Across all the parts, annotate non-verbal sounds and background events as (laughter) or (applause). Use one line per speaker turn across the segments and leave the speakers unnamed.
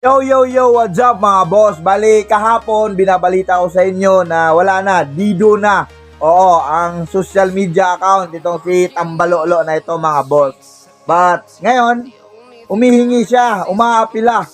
Yo, yo, yo, what's up mga boss? Bali, kahapon, binabalita ko sa inyo na wala na, dido na. Oo, ang social media account, itong si Tambalolo na ito mga boss. But, ngayon, umihingi siya, umaapila.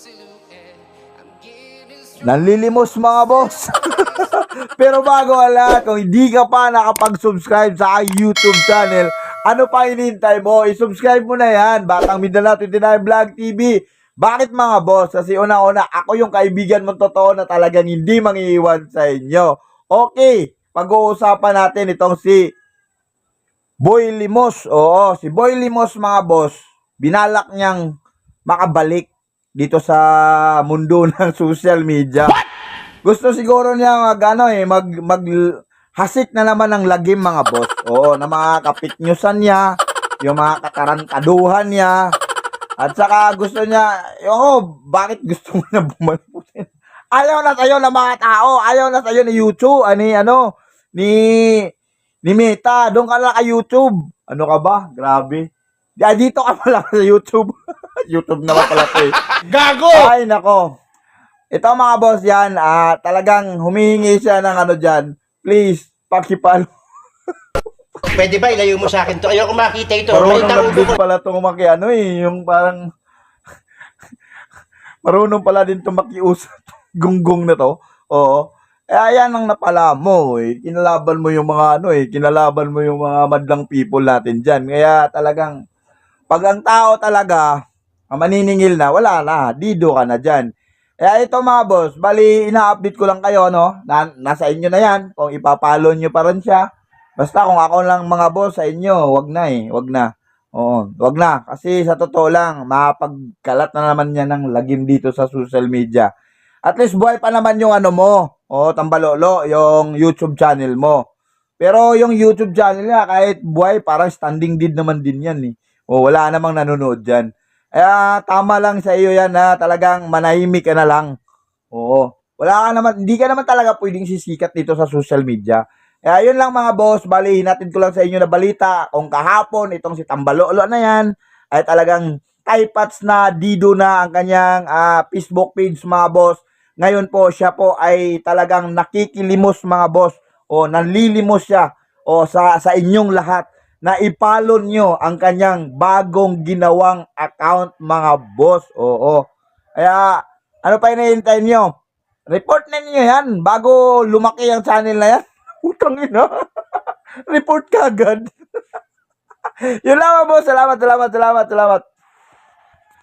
Nanlilimos mga boss. (laughs) Pero bago wala, kung hindi ka pa nakapag-subscribe sa YouTube channel, ano pa hinihintay mo? I-subscribe mo na yan. Batang Mindanao 29 Vlog TV. Bakit mga boss? Kasi una-una, ako yung kaibigan mong totoo na talagang hindi mangiiwan sa inyo. Okay, pag-uusapan natin itong si Boy Limos. Oo, si Boy Limos mga boss, binalak niyang makabalik dito sa mundo (laughs) ng social media. Gusto siguro niya mag ano eh, mag, mag hasik na naman ng lagim mga boss. Oo, na mga kapitnyusan niya, yung mga katarantaduhan niya, at saka gusto niya, oh, bakit gusto mo na bumalik? Ayaw na sa'yo ng mga tao. Ayaw na sa'yo ni YouTube. Ani, ano, ni, ni Meta. Doon ka lang kay YouTube. Ano ka ba? Grabe. Ah, dito ka pala sa YouTube. (laughs) YouTube naman pala to eh.
Gago!
Ay, nako. Ito mga boss yan, ah, talagang humihingi siya ng ano dyan. Please, pakipalo.
Pwede ba ilayo mo sa akin to? Ayoko makita ito.
Marunong din pala itong maki, ano eh, yung parang, (laughs) marunong pala din itong makiusap, (laughs) gunggong na to. Oo. Eh, ayan ang napala mo eh. Kinalaban mo yung mga ano eh, kinalaban mo yung mga madlang people natin dyan. Kaya talagang, pag ang tao talaga, ang maniningil na, wala na, dido ka na dyan. Kaya ito mga boss, bali ina-update ko lang kayo, no? Na, nasa inyo na yan, kung ipapalo nyo pa rin siya. Basta kung ako lang mga boss sa inyo, wag na eh, wag na. Oo, wag na. Kasi sa totoo lang, mapagkalat na naman niya ng lagim dito sa social media. At least buhay pa naman yung ano mo, o tambalolo, yung YouTube channel mo. Pero yung YouTube channel niya, kahit buhay, parang standing dead naman din yan eh. O wala namang nanonood dyan. Kaya tama lang sa iyo yan na talagang manahimik ka na lang. Oo. Wala ka naman, hindi ka naman talaga pwedeng sisikat dito sa social media. Kaya yun lang mga boss, bali natin ko lang sa inyo na balita kung kahapon itong si Tambalolo na yan ay talagang typats na dido na ang kanyang ah, Facebook page mga boss. Ngayon po siya po ay talagang nakikilimos mga boss o nanlilimos siya o sa sa inyong lahat na ipalo nyo ang kanyang bagong ginawang account mga boss. Oo. Kaya ano pa hinihintay nyo? Report na niyo yan bago lumaki ang channel na yan. Utang ina. (laughs) Report ka agad. (laughs) Yun mga boss. Salamat, salamat, salamat, salamat.